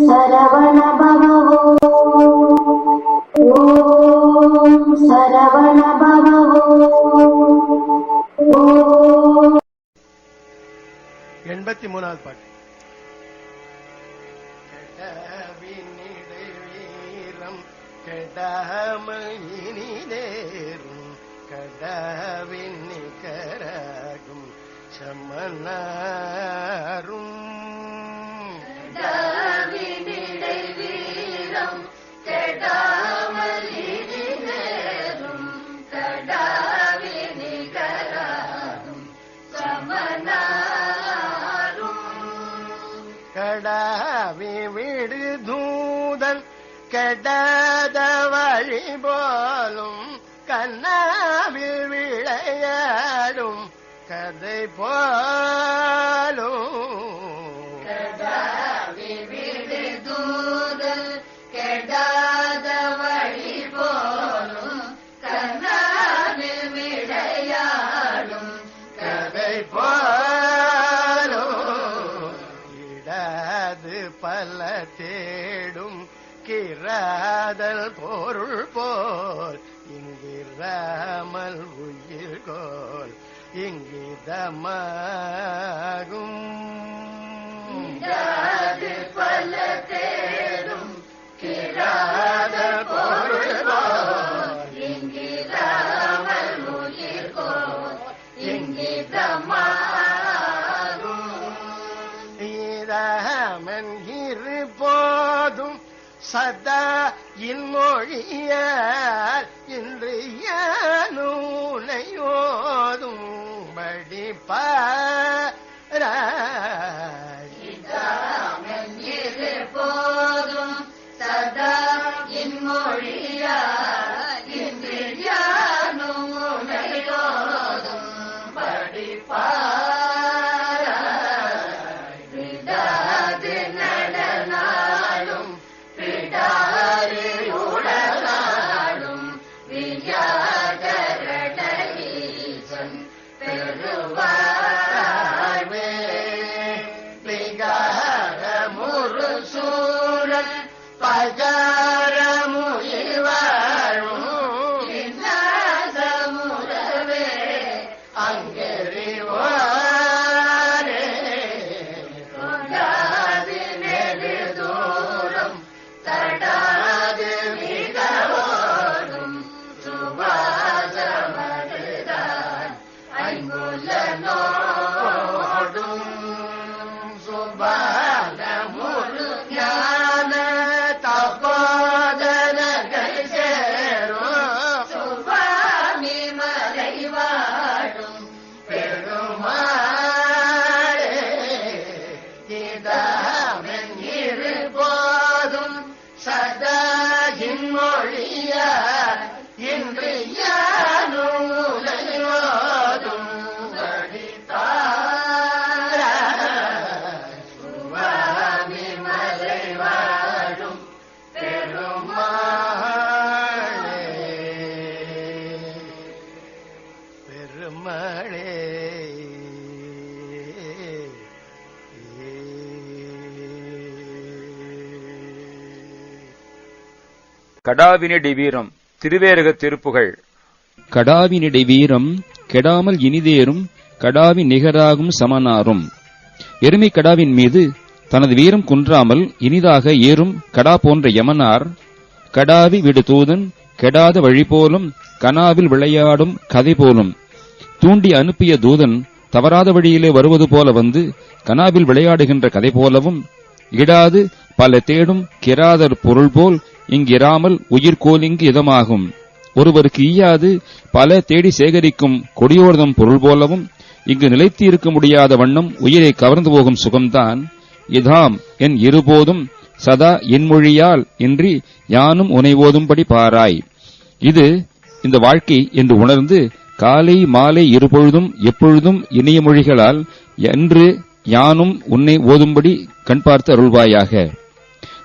சரவண பவோ ஓம் சரவண பவோ ஓம் எண்பத்தி மூணாவது பாட்டு கெடவினிடை வீரம் கெடாமயினிலேறும் கடவின் நிகராகும் சமனாரும் கடாவி விடு தூதல் கெடாத வழி போலும் கண்ணாவில் விளையாடும் கதை போ தேடும் கிராதல் பொருள் போல் இங்கிராமல் உயிர் கோல் இங்கிதமாகும் கிராதல் பொருள் போல் ஈராமன் போதும் சதா இன்மொழிய இன்று நூலையோதும் படிப்ப படிப்பாராய் முருசூரன் பகாரமுயிர் அங்கே கடாவினடி வீரம் திருவேரக திருப்புகள் கடாவினிடை வீரம் கெடாமல் இனிதேறும் கடாவி நிகராகும் சமனாரும். எருமை கடாவின் மீது தனது வீரம் குன்றாமல் இனிதாக ஏறும் கடா போன்ற யமனார் கடாவி விடு தூதன் கெடாத வழி போலும் கனாவில் விளையாடும் கதை போலும். தூண்டி அனுப்பிய தூதன் தவறாத வழியிலே வருவது போல வந்து கனாவில் விளையாடுகின்ற கதை போலவும் இடாது பல தேடும் கிராதர் பொருள் போல் இங்கிராமல் உயிர்கோலிங்கு இதமாகும். ஒருவருக்கு ஈயாது பல தேடி சேகரிக்கும் கொடியோர்தம் பொருள் போலவும் இங்கு நிலைத்து இருக்க முடியாத வண்ணம் உயிரை கவர்ந்து போகும் சுகம்தான். இதாம் என் இருபோதும் சதா என்மொழியால் இன்றி யானும் உனை ஓதும்படி பாராய். இது இந்த வாழ்க்கை என்று உணர்ந்து காலை மாலை இருபொழுதும் எப்பொழுதும் இணைய மொழிகளால் என்று யானும் உன்னை ஓதும்படி கண் பார்த்து அருள்வாயாக.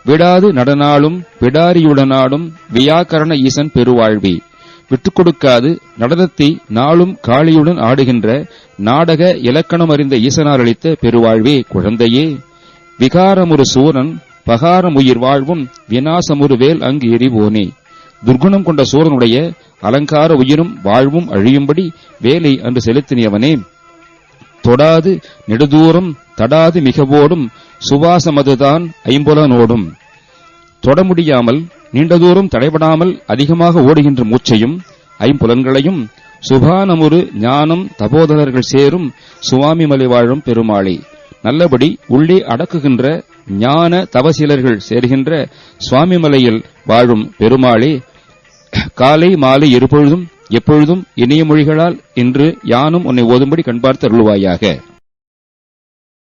விடாது நடனாலும் விடாரியுடனாலும் வியாக்கரண ஈசன் பெருவாழ்வி. விட்டுக் கொடுக்காது நடனத்தை நாளும் காளியுடன் ஆடுகின்ற நாடக இலக்கணம் அறிந்த ஈசனார் அளித்த பெருவாழ்வே குழந்தையே! விகாரமுரு சூரன் பகாரம் உயிர் வாழ்வும் விநாசமுறு வேல் அங்கு எரிவோனே துர்குணம் கொண்ட சூரனுடைய அலங்கார உயிரும் வாழ்வும் அழியும்படி வேலை அன்று செலுத்தினியவனே! தொடாது நெடுதூரம் தடாது மிகவோடும் சுவாசமதுதான் ஐம்புலனோடும். தொட முடியாமல் நீண்ட தூரம் தடைபடாமல் அதிகமாக ஓடுகின்ற மூச்சையும் ஐம்புலன்களையும் சுபானமுறு ஞானம் தபோதரர்கள் சேரும் சுவாமிமலை வாழும் பெருமாளே. நல்லபடி உள்ளே அடக்குகின்ற ஞான தவசீலர்கள் சேர்கின்ற சுவாமிமலையில் வாழும் பெருமாளே. காலை மாலை இருபொழுதும் எப்பொழுதும் இனிய மொழிகளால் இன்று யானும் உன்னை ஓதும்படி கண்பார்த்து அருள்வாயாக.